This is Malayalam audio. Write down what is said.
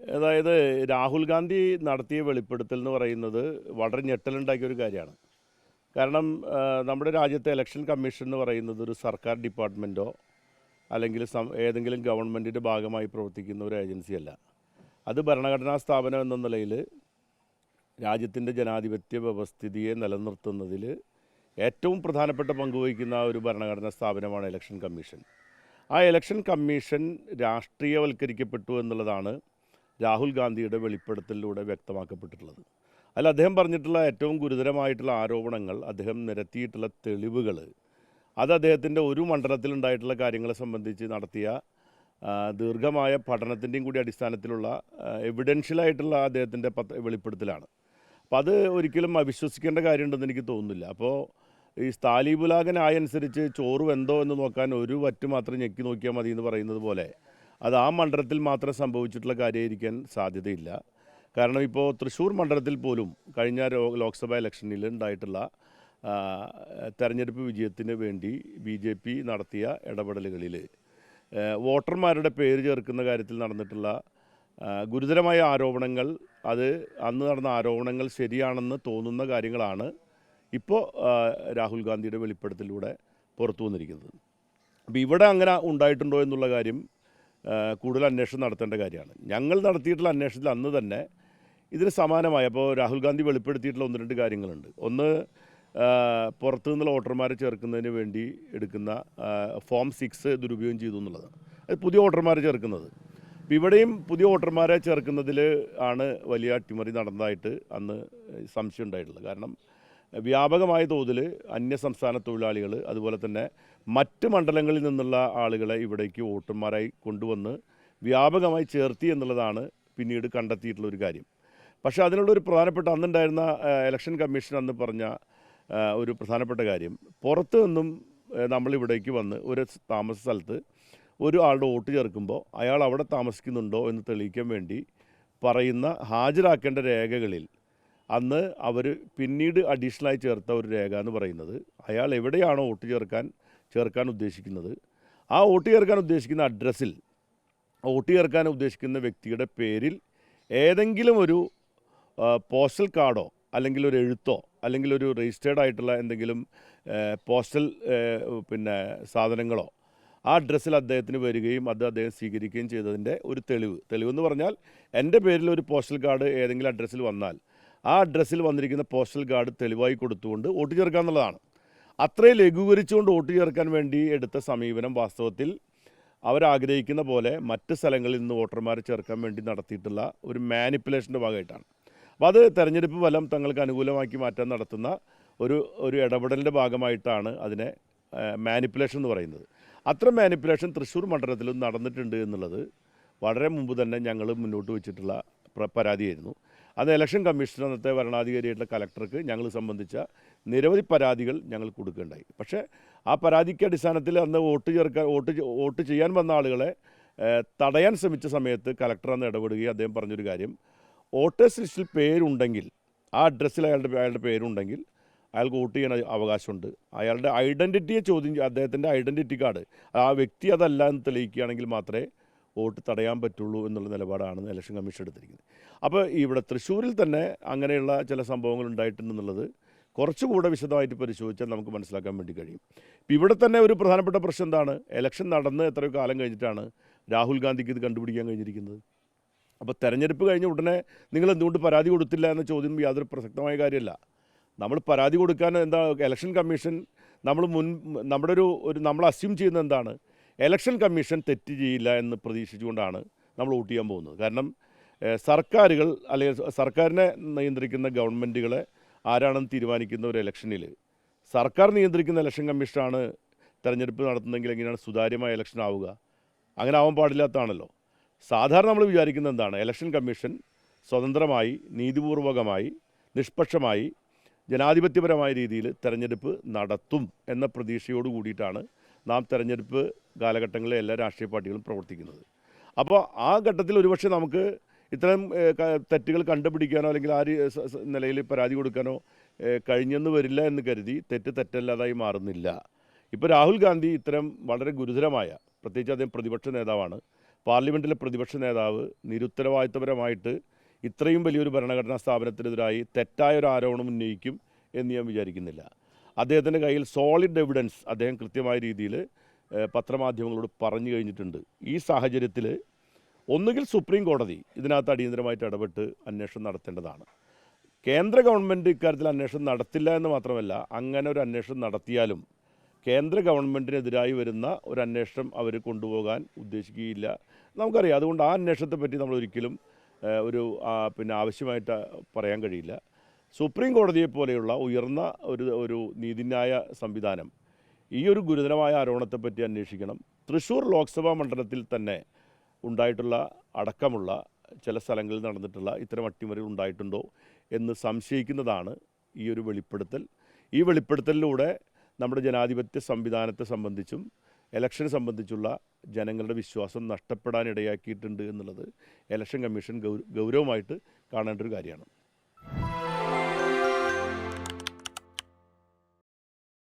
അതായത് രാഹുൽ ഗാന്ധി നടത്തിയ വെളിപ്പെടുത്തൽ എന്ന് പറയുന്നത് വളരെ ഞെട്ടലുണ്ടാക്കിയ ഒരു കാര്യമാണ്. കാരണം നമ്മുടെ രാജ്യത്തെ ഇലക്ഷൻ കമ്മീഷൻ എന്ന് പറയുന്നത് ഒരു സർക്കാർ ഡിപ്പാർട്ട്മെന്റോ അല്ലെങ്കിൽ ഏതെങ്കിലും ഗവൺമെന്റിന്റെ ഭാഗമായി പ്രവർത്തിക്കുന്ന ഒരു ഏജൻസിയല്ല അത് ഭരണഘടനാ സ്ഥാപനം എന്ന നിലയിൽ രാജ്യത്തിന്റെ ജനാധിപത്യ വ്യവസ്ഥിതിയെ നിലനിർത്തുന്നതിൽ ഏറ്റവും പ്രധാനപ്പെട്ട പങ്ക് വഹിക്കുന്ന ഒരു ഭരണഘടനാ സ്ഥാപനമാണ് ഇലക്ഷൻ കമ്മീഷൻ ആ ഇലക്ഷൻ കമ്മീഷൻ രാഷ്ട്രീയവൽക്കരിക്കപ്പെട്ടു എന്നുള്ളതാണ് രാഹുൽ ഗാന്ധിയുടെ വെളിപ്പെടുത്തലിലൂടെ വ്യക്തമാക്കപ്പെട്ടിട്ടുള്ളത്. അതിൽ അദ്ദേഹം പറഞ്ഞിട്ടുള്ള ഏറ്റവും ഗുരുതരമായിട്ടുള്ള ആരോപണങ്ങൾ അദ്ദേഹം നിരത്തിയിട്ടുള്ള തെളിവുകൾ അത് അദ്ദേഹത്തിന്റെ ഒരു മണ്ഡലത്തിലുണ്ടായിട്ടുള്ള കാര്യങ്ങളെ സംബന്ധിച്ച് നടത്തിയ ദീർഘമായ പഠനത്തിന്റെയും കൂടി അടിസ്ഥാനത്തിലുള്ള എവിഡൻഷ്യലായിട്ടുള്ള അദ്ദേഹത്തിന്റെ പത്ര വെളിപ്പെടുത്തലാണ്. അപ്പം അത് ഒരിക്കലും അവിശ്വസിക്കേണ്ട കാര്യമുണ്ടെന്ന് എനിക്ക് തോന്നുന്നില്ല. അപ്പോൾ ഈ സ്ഥാലീപുലാകനായ അനുസരിച്ച് ചോറ് വെന്തോ എന്ന് നോക്കാൻ ഒരു വറ്റ് മാത്രം ഞെക്കി നോക്കിയാൽ മതി എന്ന് പറയുന്നത് പോലെ അത് ആ മണ്ഡലത്തിൽ മാത്രം സംഭവിച്ചിട്ടുള്ള കാര്യമായിരിക്കാൻ സാധ്യതയില്ല. കാരണം ഇപ്പോൾ തൃശ്ശൂർ മണ്ഡലത്തിൽ പോലും കഴിഞ്ഞ ലോക്സഭാ ഇലക്ഷനിൽ ഉണ്ടായിട്ടുള്ള തെരഞ്ഞെടുപ്പ് വിജയത്തിന് വേണ്ടി ബി ജെ പി നടത്തിയ ഇടപെടലുകളിൽ വോട്ടർമാരുടെ പേര് ചേർക്കുന്ന കാര്യത്തിൽ നടന്നിട്ടുള്ള ഗുരുതരമായ ആരോപണങ്ങൾ അത് അന്ന് നടന്ന ആരോപണങ്ങൾ ശരിയാണെന്ന് തോന്നുന്ന കാര്യങ്ങളാണ് ഇപ്പോൾ രാഹുൽ ഗാന്ധിയുടെ വെളിപ്പെടുത്തലിലൂടെ പുറത്തു വന്നിരിക്കുന്നത്. അപ്പോൾ ഇവിടെ അങ്ങനെ ഉണ്ടായിട്ടുണ്ടോ എന്നുള്ള കാര്യം കൂടുതൽ അന്വേഷണം നടത്തേണ്ട കാര്യമാണ്. ഞങ്ങൾ നടത്തിയിട്ടുള്ള അന്വേഷണത്തിൽ അന്ന് തന്നെ ഇതിന് സമാനമായ അപ്പോൾ രാഹുൽ ഗാന്ധി വെളിപ്പെടുത്തിയിട്ടുള്ള ഒന്ന് രണ്ട് കാര്യങ്ങളുണ്ട്. ഒന്ന് പുറത്തു നിന്നുള്ള വോട്ടർമാരെ ചേർക്കുന്നതിന് വേണ്ടി എടുക്കുന്ന ഫോം സിക്സ് ദുരുപയോഗം ചെയ്തു എന്നുള്ളതാണ്. അത് പുതിയ വോട്ടർമാരെ ചേർക്കുന്നത്. അപ്പോൾ ഇവിടെയും പുതിയ വോട്ടർമാരെ ചേർക്കുന്നതിൽ ആണ് വലിയ അട്ടിമറി നടന്നതായിട്ട് അന്ന് സംശയം ഉണ്ടായിട്ടുള്ളത്. കാരണം വ്യാപകമായ തോതിൽ അന്യസംസ്ഥാന തൊഴിലാളികൾ അതുപോലെ തന്നെ മറ്റ് മണ്ഡലങ്ങളിൽ നിന്നുള്ള ആളുകളെ ഇവിടേക്ക് വോട്ടർമാരായി കൊണ്ടുവന്ന് വ്യാപകമായി ചേർത്തി എന്നുള്ളതാണ് പിന്നീട് കണ്ടെത്തിയിട്ടുള്ള ഒരു കാര്യം. പക്ഷേ അതിനുള്ള ഒരു പ്രധാനപ്പെട്ട അന്നുണ്ടായിരുന്ന ഇലക്ഷൻ കമ്മീഷൻ അന്ന് പറഞ്ഞ ഒരു പ്രധാനപ്പെട്ട കാര്യം. പുറത്തു നിന്നും നമ്മളിവിടേക്ക് വന്ന് ഒരു താമസ സ്ഥലത്ത് ഒരു ആളുടെ വോട്ട് ചേർക്കുമ്പോൾ അയാൾ അവിടെ താമസിക്കുന്നുണ്ടോ എന്ന് തെളിയിക്കാൻ വേണ്ടി പറയുന്ന ഹാജരാക്കേണ്ട രേഖകളിൽ അന്ന് അവർ പിന്നീട് അഡീഷണലായി ചേർത്ത ഒരു രേഖ എന്ന് പറയുന്നത്. അയാൾ എവിടെയാണോ വോട്ട് ചേർക്കാൻ ചേർക്കാൻ ഉദ്ദേശിക്കുന്നത്. ആ വോട്ട് ചേർക്കാൻ ഉദ്ദേശിക്കുന്ന അഡ്രസ്സിൽ വോട്ട് ചേർക്കാൻ ഉദ്ദേശിക്കുന്ന വ്യക്തിയുടെ പേരിൽ ഏതെങ്കിലും ഒരു പോസ്റ്റൽ കാർഡോ അല്ലെങ്കിൽ ഒരു എഴുത്തോ അല്ലെങ്കിൽ ഒരു രജിസ്റ്റേർഡ് ആയിട്ടുള്ള എന്തെങ്കിലും പോസ്റ്റൽ പിന്നെ സാധനങ്ങളോ ആ അഡ്രസ്സിൽ അദ്ദേഹത്തിന് വരികയും അത് അദ്ദേഹം സ്വീകരിക്കുകയും ചെയ്തതിന്റെ ഒരു തെളിവ്. തെളിവെന്ന് പറഞ്ഞാൽ എന്റെ പേരിൽ ഒരു പോസ്റ്റൽ കാർഡ് ഏതെങ്കിലും അഡ്രസ്സിൽ വന്നാൽ ആ അഡ്രസ്സിൽ വന്നിരിക്കുന്ന പോസ്റ്റൽ കാർഡ് തെളിവായി കൊടുത്തുകൊണ്ട് വോട്ട് ചേർക്കുക എന്നുള്ളതാണ്. അത്രയും ലഘൂകരിച്ചുകൊണ്ട് വോട്ട് ചേർക്കാൻ വേണ്ടി എടുത്ത സമീപനം വാസ്തവത്തിൽ അവരാഗ്രഹിക്കുന്ന പോലെ മറ്റ് സ്ഥലങ്ങളിൽ നിന്ന് വോട്ടർമാരെ ചേർക്കാൻ വേണ്ടി നടത്തിയിട്ടുള്ള ഒരു മാനിപ്പുലേഷന്റെ ഭാഗമായിട്ടാണ്. അപ്പോൾ അത് തെരഞ്ഞെടുപ്പ് ഫലം തങ്ങൾക്ക് അനുകൂലമാക്കി മാറ്റാൻ നടത്തുന്ന ഒരു ഒരു ഇടപെടലിന്റെ ഭാഗമായിട്ടാണ് അതിനെ മാനിപ്പുലേഷൻ എന്ന് പറയുന്നത്. അത്ര മാനിപ്പുലേഷൻ തൃശ്ശൂർ മണ്ഡലത്തിലും നടന്നിട്ടുണ്ട് എന്നുള്ളത് വളരെ മുമ്പ് തന്നെ ഞങ്ങൾ മുന്നോട്ട് വെച്ചിട്ടുള്ള പ്ര- പരാതിയായിരുന്നു. അത് ഇലക്ഷൻ കമ്മീഷൻ അന്നത്തെ ഭരണാധികാരിയായിട്ടുള്ള കലക്ടർക്ക് ഞങ്ങൾ സംബന്ധിച്ച നിരവധി പരാതികൾ ഞങ്ങൾ കൊടുക്കുകയുണ്ടായി. പക്ഷേ ആ പരാതിക്ക് അടിസ്ഥാനത്തിൽ അന്ന് വോട്ട് ചേർക്കാൻ വോട്ട് വോട്ട് ചെയ്യാൻ വന്ന ആളുകളെ തടയാൻ ശ്രമിച്ച സമയത്ത് കലക്ടർ അന്ന് ഇടപെടുകയും അദ്ദേഹം പറഞ്ഞൊരു കാര്യം വോട്ടേഴ്സ് ലിസ്റ്റിൽ പേരുണ്ടെങ്കിൽ ആ അഡ്രസ്സിൽ അയാളുടെ അയാളുടെ പേരുണ്ടെങ്കിൽ അയാൾക്ക് വോട്ട് ചെയ്യാൻ അവകാശമുണ്ട്. അയാളുടെ ഐഡന്റിറ്റിയെ ചോദ്യം അദ്ദേഹത്തിന്റെ ഐഡന്റിറ്റി കാർഡ് ആ വ്യക്തി അതല്ല എന്ന് തെളിയിക്കുകയാണെങ്കിൽ മാത്രമേ വോട്ട് തടയാൻ പറ്റുള്ളൂ എന്നുള്ള നിലപാടാണ് ഇലക്ഷൻ കമ്മീഷൻ എടുത്തിരിക്കുന്നത്. അപ്പോൾ ഇവിടെ തൃശ്ശൂരിൽ തന്നെ അങ്ങനെയുള്ള ചില സംഭവങ്ങൾ ഉണ്ടായിട്ടുണ്ടെന്നുള്ളത് കുറച്ചുകൂടെ വിശദമായിട്ട് പരിശോധിച്ചാൽ നമുക്ക് മനസ്സിലാക്കാൻ വേണ്ടി കഴിയും. ഇപ്പം ഇവിടെ തന്നെ ഒരു പ്രധാനപ്പെട്ട പ്രശ്നം എന്താണ്? ഇലക്ഷൻ നടന്ന് എത്രയോ കാലം കഴിഞ്ഞിട്ടാണ് രാഹുൽ ഗാന്ധിക്ക് ഇത് കണ്ടുപിടിക്കാൻ കഴിഞ്ഞിരിക്കുന്നത്. അപ്പോൾ തെരഞ്ഞെടുപ്പ് കഴിഞ്ഞ ഉടനെ നിങ്ങൾ എന്തുകൊണ്ട് പരാതി കൊടുത്തില്ല എന്ന ചോദ്യം യാതൊരു പ്രസക്തമായ കാര്യമല്ല. നമ്മൾ പരാതി കൊടുക്കാൻ എന്താ ഇലക്ഷൻ കമ്മീഷൻ നമ്മൾ മുൻ നമ്മുടെ ഒരു ഒരു നമ്മൾ അസ്യൂം ചെയ്യുന്ന എന്താണ്? ഇലക്ഷൻ കമ്മീഷൻ തെറ്റ് ചെയ്യില്ല എന്ന് പ്രതീക്ഷിച്ചുകൊണ്ടാണ് നമ്മൾ വോട്ട് ചെയ്യാൻ പോകുന്നത്. കാരണം സർക്കാരുകൾ അല്ലെങ്കിൽ സർക്കാരിനെ നിയന്ത്രിക്കുന്ന ഗവൺമെന്റുകളെ ആരാണെന്ന് തീരുമാനിക്കുന്ന ഒരു ഇലക്ഷനിൽ സർക്കാർ നിയന്ത്രിക്കുന്ന ഇലക്ഷൻ കമ്മീഷനാണ് തെരഞ്ഞെടുപ്പ് നടത്തുന്നതെങ്കിൽ എങ്ങനെയാണ് സുതാര്യമായ ഇലക്ഷൻ ആവുക? അങ്ങനെ ആവാൻ പാടില്ലാത്തതാണല്ലോ. സാധാരണ നമ്മൾ വിചാരിക്കുന്നത് എന്താണ്? ഇലക്ഷൻ കമ്മീഷൻ സ്വതന്ത്രമായി നീതിപൂർവകമായി നിഷ്പക്ഷമായി ജനാധിപത്യപരമായ രീതിയിൽ തെരഞ്ഞെടുപ്പ് നടത്തും എന്ന പ്രതീക്ഷയോട് കൂടിയിട്ടാണ് നാം തെരഞ്ഞെടുപ്പ് കാലഘട്ടങ്ങളിൽ എല്ലാ രാഷ്ട്രീയ പാർട്ടികളും പ്രവർത്തിക്കുന്നത്. അപ്പോൾ ആ ഘട്ടത്തിൽ ഒരുപക്ഷെ നമുക്ക് ഇത്തരം തെറ്റുകൾ കണ്ടുപിടിക്കാനോ അല്ലെങ്കിൽ ആ നിലയിൽ പരാതി കൊടുക്കാനോ കഴിഞ്ഞെന്ന് വരില്ല എന്ന് കരുതി തെറ്റ് തെറ്റല്ലാതായി മാറുന്നില്ല. ഇപ്പോൾ രാഹുൽ ഗാന്ധി ഇത്തരം വളരെ ഗുരുതരമായ പ്രത്യേകിച്ച് അദ്ദേഹം പ്രതിപക്ഷ നേതാവാണ് പാർലമെന്റിലെ പ്രതിപക്ഷ നേതാവ് നിരുത്തരവാദിത്തപരമായിട്ട് ഇത്രയും വലിയൊരു ഭരണഘടനാ സ്ഥാപനത്തിനെതിരായി തെറ്റായ ഒരു ആരോപണം ഉന്നയിക്കും എന്ന് ഞാൻ വിചാരിക്കുന്നില്ല. അദ്ദേഹത്തിന്റെ കയ്യിൽ സോളിഡ് എവിഡൻസ് അദ്ദേഹം കൃത്യമായ രീതിയിൽ പത്രമാധ്യമങ്ങളോട് പറഞ്ഞു കഴിഞ്ഞിട്ടുണ്ട്. ഈ സാഹചര്യത്തിൽ ഒന്നുകിൽ സുപ്രീം കോടതി ഇതിനകത്ത് അടിയന്തരമായിട്ട് ഇടപെട്ട് അന്വേഷണം നടത്തേണ്ടതാണ്. കേന്ദ്ര ഗവൺമെന്റ് ഇക്കാര്യത്തിൽ അന്വേഷണം നടത്തില്ല എന്ന് മാത്രമല്ല അങ്ങനെ ഒരു അന്വേഷണം നടത്തിയാലും കേന്ദ്ര ഗവൺമെന്റിനെതിരായി വരുന്ന ഒരു അന്വേഷണം അവർ കൊണ്ടുപോകാൻ ഉദ്ദേശിക്കുകയില്ല. നമുക്കറിയാം അതുകൊണ്ട് ആ അന്വേഷണത്തെ പറ്റി നമ്മൾ ഒരിക്കലും ഒരു പിന്നെ ആവശ്യമായിട്ട് പറയാൻ കഴിയില്ല. സുപ്രീം കോടതിയെ പോലെയുള്ള ഉയർന്ന ഒരു ഒരു നീതിന്യായ സംവിധാനം ഈ ഒരു ഗുരുതരമായ ആരോപണത്തെപ്പറ്റി അന്വേഷിക്കണം. തൃശ്ശൂർ ലോക്സഭാ മണ്ഡലത്തിൽ തന്നെ ഉണ്ടായിട്ടുള്ള അടക്കമുള്ള ചില സ്ഥലങ്ങളിൽ നടന്നിട്ടുള്ള ഇത്തരം അട്ടിമറികൾ ഉണ്ടായിട്ടുണ്ടോ എന്ന് സംശയിക്കുന്നതാണ് ഈ ഒരു വെളിപ്പെടുത്തൽ. ഈ വെളിപ്പെടുത്തലിലൂടെ നമ്മുടെ ജനാധിപത്യ സംവിധാനത്തെ സംബന്ധിച്ചും ഇലക്ഷനെ സംബന്ധിച്ചുള്ള ജനങ്ങളുടെ വിശ്വാസം നഷ്ടപ്പെടാൻ ഇടയാക്കിയിട്ടുണ്ട് എന്നുള്ളത് ഇലക്ഷൻ കമ്മീഷൻ ഗൗരവമായിട്ട് കാണേണ്ട ഒരു കാര്യമാണ്.